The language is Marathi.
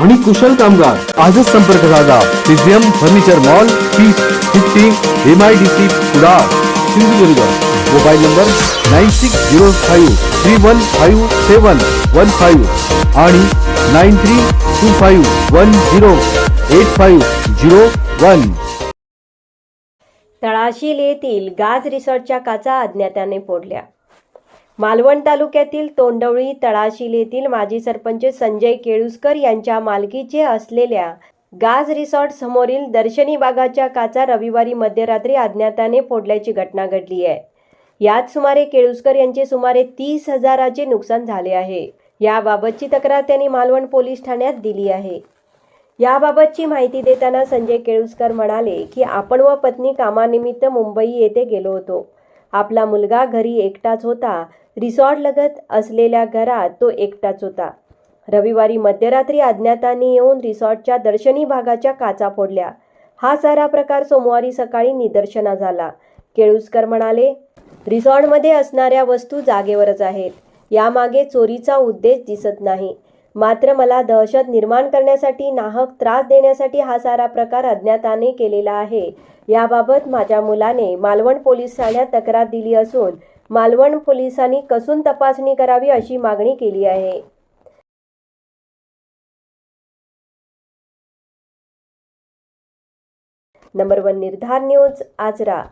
आणि कुशल कामगार. आजच संपर्क साधा. पिझियम furniture mall piece fifty M I D C Kudal Sindhudurg. Mobile number nine six zero five three one five seven one five आणि nine three two five one zero eight five zero one. तळाशील येथील गाज रिसॉर्टच्या काचा अज्ञाताने फोडल्या. मालवण तालुक्यातील तोंडवळी तळाशील येथील माजी सरपंच संजय केळुसकर यांच्या मालकीचे असलेल्या गाज रिसॉर्ट समोरील दर्शनी बागाच्या काचा रविवारी मध्यरात्री अज्ञाताने फोडल्याची घटना घडली आहे. यात सुमारे केळुसकर यांचे सुमारे तीस हजाराचे नुकसान झाले आहे. याबाबतची तक्रार त्यांनी मालवण पोलीस ठाण्यात दिली आहे. याबाबतची माहिती देताना संजय केळुसकर म्हणाले की आपण व पत्नी कामानिमित्त मुंबई येथे गेलो होतो. आपला मुलगा घरी एकटाच होता. रिसॉर्टलगत असलेल्या घरात तो एकटाच होता. रविवारी मध्यरात्री अज्ञातांनी येऊन रिसॉर्टच्या दर्शनी भागाच्या काचा फोडल्या. हा सारा प्रकार सोमवारी सकाळी निदर्शना झाला. केळुसकर म्हणाले रिसॉर्टमध्ये असणाऱ्या वस्तू जागेवरच आहेत. यामागे चोरीचा उद्देश दिसत नाही. मात्र मला दहशत निर्माण करण्यासाठी नाहक त्रास देण्यासाठी हा सारा प्रकार अज्ञाताने केलेला आहे. याबाबत माझ्या मुलाने मालवण पोलीस ठाण्यात तक्रार दिली असून मालवण पोलिसांनी कसून तपासणी करावी अशी मागणी केली आहे. Number one Nirdhar news Achara